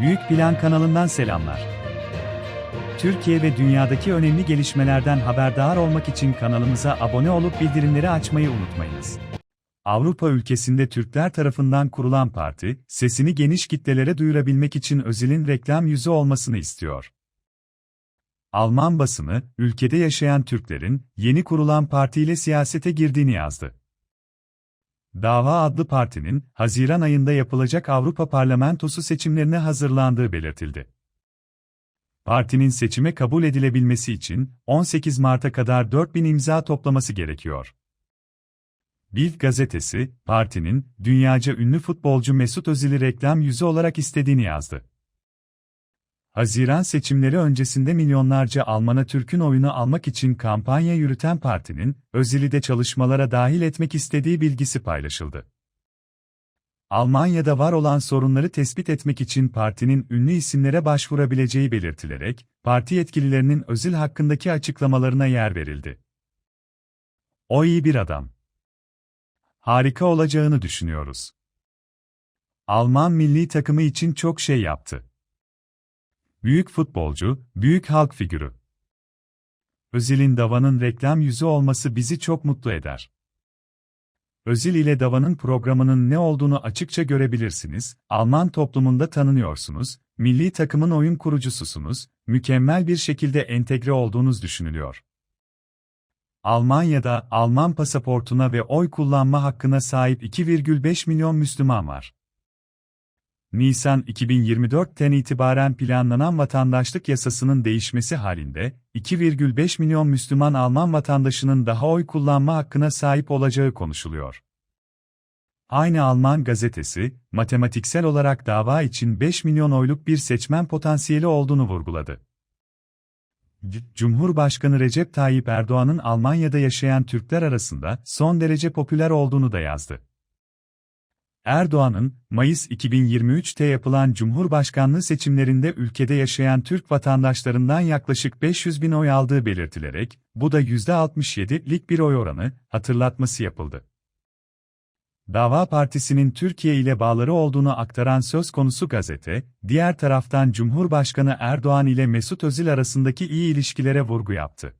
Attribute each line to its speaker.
Speaker 1: Büyük Plan kanalından selamlar. Türkiye ve dünyadaki önemli gelişmelerden haberdar olmak için kanalımıza abone olup bildirimleri açmayı unutmayınız. Avrupa ülkesinde Türkler tarafından kurulan parti, sesini geniş kitlelere duyurabilmek için Özil'in reklam yüzü olmasını istiyor. Alman basını, ülkede yaşayan Türklerin, yeni kurulan partiyle siyasete girdiğini yazdı. Dava adlı partinin, Haziran ayında yapılacak Avrupa Parlamentosu seçimlerine hazırlandığı belirtildi. Partinin seçime kabul edilebilmesi için 18 Mart'a kadar 4000 imza toplaması gerekiyor. Bild gazetesi, partinin dünyaca ünlü futbolcu Mesut Özil'i reklam yüzü olarak istediğini yazdı. Haziran seçimleri öncesinde milyonlarca Alman'a Türk'ün oyunu almak için kampanya yürüten partinin, Özil'i de çalışmalara dahil etmek istediği bilgisi paylaşıldı. Almanya'da var olan sorunları tespit etmek için partinin ünlü isimlere başvurabileceği belirtilerek, parti yetkililerinin Özil hakkındaki açıklamalarına yer verildi. O iyi bir adam. Harika olacağını düşünüyoruz. Alman milli takımı için çok şey yaptı. Büyük futbolcu, büyük halk figürü. Özil'in Dava'nın reklam yüzü olması bizi çok mutlu eder. Özil ile Dava'nın programının ne olduğunu açıkça görebilirsiniz, Alman toplumunda tanınıyorsunuz, milli takımın oyun kurucususunuz, mükemmel bir şekilde entegre olduğunuz düşünülüyor. Almanya'da Alman pasaportuna ve oy kullanma hakkına sahip 2,5 milyon Müslüman var. Nisan 2024'ten itibaren planlanan vatandaşlık yasasının değişmesi halinde, 2,5 milyon Müslüman Alman vatandaşının daha oy kullanma hakkına sahip olacağı konuşuluyor. Aynı Alman gazetesi, matematiksel olarak dava için 5 milyon oyluk bir seçmen potansiyeli olduğunu vurguladı. Cumhurbaşkanı Recep Tayyip Erdoğan'ın Almanya'da yaşayan Türkler arasında son derece popüler olduğunu da yazdı. Erdoğan'ın, Mayıs 2023'te yapılan Cumhurbaşkanlığı seçimlerinde ülkede yaşayan Türk vatandaşlarından yaklaşık 500 bin oy aldığı belirtilerek, bu da %67'lik bir oy oranı, hatırlatması yapıldı. Dava Partisi'nin Türkiye ile bağları olduğunu aktaran söz konusu gazete, diğer taraftan Cumhurbaşkanı Erdoğan ile Mesut Özil arasındaki iyi ilişkilere vurgu yaptı.